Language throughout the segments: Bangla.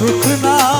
সুখ না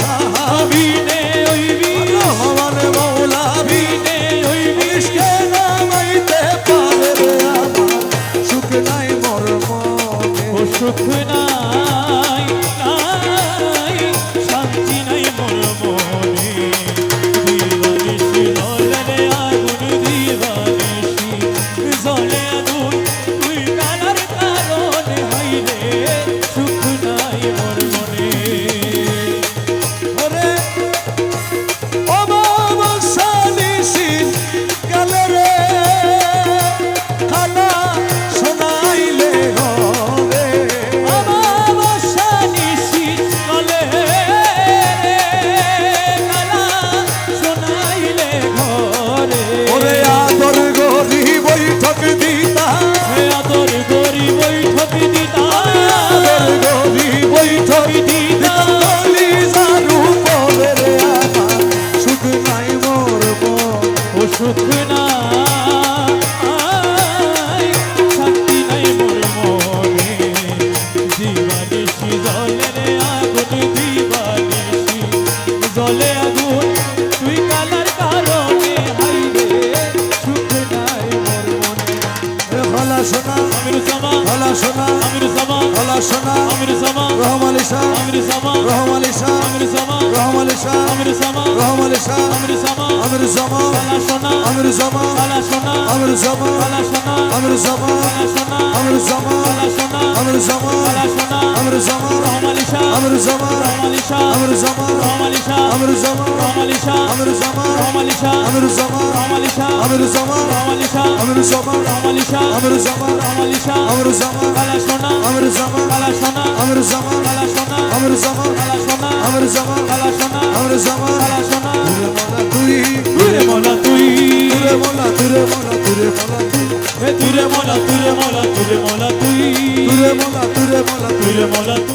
সাহাবিনে নাই মরব ও সুখ না শান্তি নাই মোর মনে। আমির জামা হলা সোনা আমির আমির জামা রহমান ইসা আমির আমির জামা কালা সোনা আমির জামা রহমালি শাহ আমির জামা রহমালি শাহ আমির জামা রহমালি শাহ আমির জামা রহমালি শাহ আমির জামা রহমালি শাহ আমির জামা রহমালি শাহ আমির জামা রহমালি শাহ আমির জামা রহমালি শাহ আমির জামা রহমালি শাহ আমির জামা কালা সোনা আমির জামা কালা সোনা আমির জামা কালা সোনা আমির জামা কালা সোনা আমির জামা কালা সোনা আমির জামা কালা সোনা। তুরে মোলা তুই তুরে মোলা তুই। তুরে মোলা তুরে মোলা তুরে মোলা তুই। হে তুরে মোলা তুরে মোলা তুরে মোলা তুই। তুরে মোলা তুরে মোলা তুরে মোলা তুই।